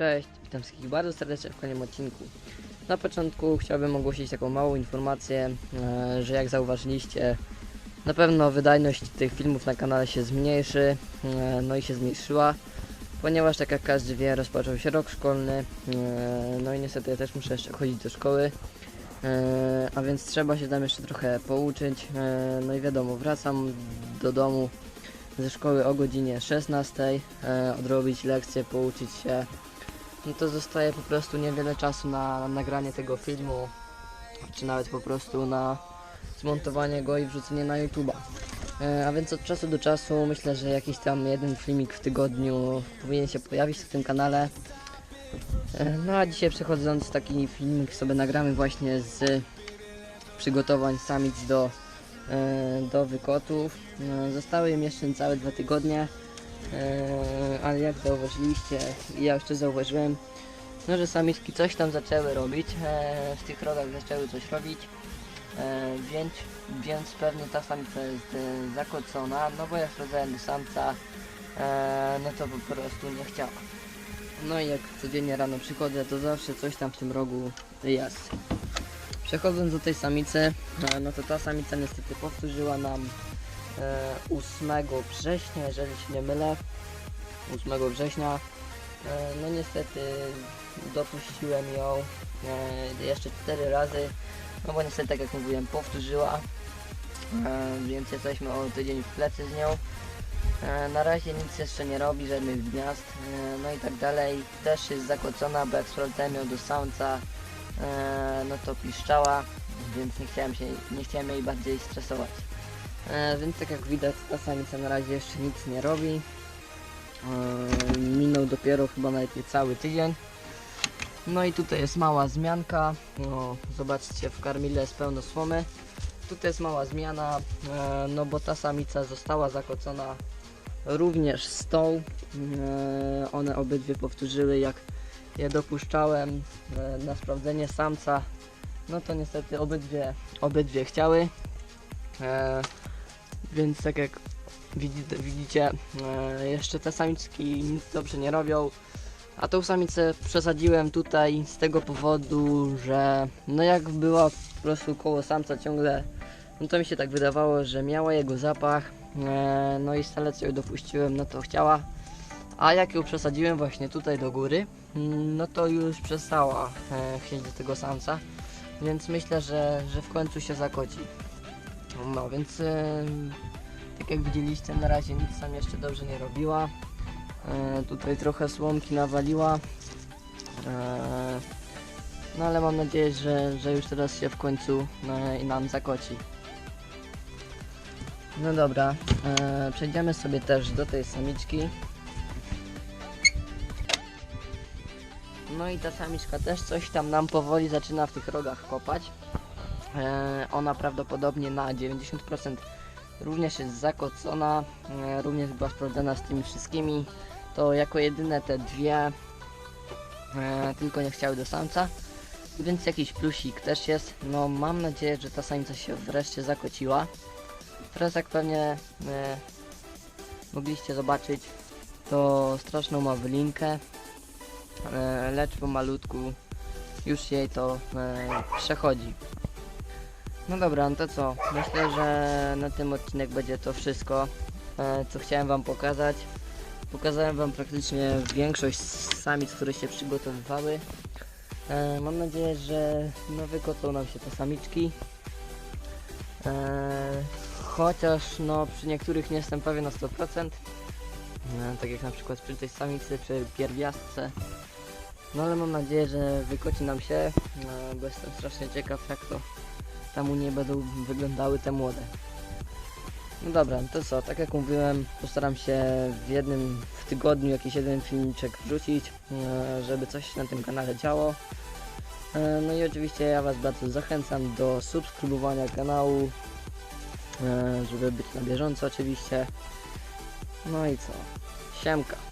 Cześć, witam wszystkich bardzo serdecznie w kolejnym odcinku. Na początku chciałbym ogłosić taką małą informację, e, że jak zauważyliście, na pewno wydajność tych filmów na kanale się zmniejszy, e, no i się zmniejszyła, ponieważ tak jak każdy wie, rozpoczął się rok szkolny, e, no i niestety ja też muszę jeszcze chodzić do szkoły, a więc trzeba się tam jeszcze trochę pouczyć, no i wiadomo, wracam do domu ze szkoły o godzinie 16, e, odrobić lekcje, pouczyć się, no to zostaje po prostu niewiele czasu na, na nagranie tego filmu, czy nawet po prostu na zmontowanie go i wrzucenie na YouTube'a. E, a więc od czasu do czasu myślę, że jakiś tam jeden filmik w tygodniu powinien się pojawić na tym kanale. E, no a dzisiaj przechodząc taki filmik sobie nagramy właśnie z przygotowań samic do, e, do wykotów. Zostały im jeszcze niecałe dwa tygodnie. Eee, ale jak zauważyliście, ja jeszcze zauważyłem, no, że samiczki coś tam zaczęły robić, eee, w tych rodach zaczęły coś robić, eee, więc, więc pewnie ta samica jest e, zakłócona, no bo jak rodzałem do samca, no to po prostu nie chciała. No i jak codziennie rano przychodzę, to zawsze coś tam w tym rogu jest. Przechodząc do tej samicy, e, no to ta samica niestety powtórzyła nam e, 8 września, jeżeli się nie mylę. 8 września. E, no niestety dopuściłem ją e, jeszcze 4 razy. No bo niestety, tak jak mówiłem, powtórzyła. E, więc jesteśmy o tydzień w plecy z nią. E, na razie nic jeszcze nie robi, żadnych gniazd, e, no i tak dalej. Też jest zakłócona, bo jak sprawdzałem ją do samca, e, no to piszczała, więc nie chciałem, się, nie chciałem jej bardziej stresować. E, więc tak jak widać ta samica na razie jeszcze nic nie robi. E, minął dopiero chyba nawet nie cały tydzień. No i tutaj jest mała zmianka. No, zobaczcie w karmile jest pełno słomy. Tutaj jest mała zmiana, e, no bo ta samica została zakocona również z tą. One obydwie powtórzyły jak je dopuszczałem na sprawdzenie samca. No to niestety obydwie, obydwie chciały. Więc tak jak widzicie, e, jeszcze te samiczki nic dobrze nie robią. A tą samicę przesadziłem tutaj z tego powodu, że no jak była po prostu koło samca ciągle, no to mi się tak wydawało, że miała jego zapach. E, no i stale co ją dopuściłem, no to chciała. A jak ją przesadziłem właśnie tutaj do góry, no to już przestała e, chcieć do tego samca. Więc myślę, że, że w końcu się zakoci. No więc e, tak jak widzieliście na razie nic tam jeszcze dobrze nie robiła. E, tutaj trochę słomki nawaliła. E, no ale mam nadzieję, że, że już teraz się w końcu i nam zakoci. No dobra, przejdziemy sobie też do tej samiczki. No i ta samiczka też coś tam nam powoli zaczyna w tych rogach kopać. E, ona prawdopodobnie na 90% również jest zakocona, e, również była sprawdzona z tymi wszystkimi. To jako jedyne te dwie e, tylko nie chciały do samca, więc jakiś plusik też jest. No mam nadzieję, że ta samica się wreszcie zakociła. Teraz jak pewnie mogliście zobaczyć, to straszną ma wylinkę, lecz pomalutku już jej to przechodzi. No dobra, no to co? Myślę, że na tym odcinek będzie to wszystko, e, co chciałem Wam pokazać. Pokazałem Wam praktycznie większość samic, które się przygotowywały. E, mam nadzieję, że no, nam się te samiczki. E, chociaż no, przy niektórych nie jestem pewien na 100%. E, tak jak na przykład przy tej samicy, przy pierwiastce. No ale mam nadzieję, że wykoci nam się, bo jestem strasznie ciekaw jak to tam u niej będą wyglądały te młode. No dobra, no to co, tak jak mówiłem, postaram się w jednym w tygodniu jakiś jeden filmiczek wrzucić, e, żeby coś na tym kanale działo. E, No i oczywiście ja Was bardzo zachęcam do subskrybowania kanału, e, żeby być na bieżąco oczywiście. No i co, siemka.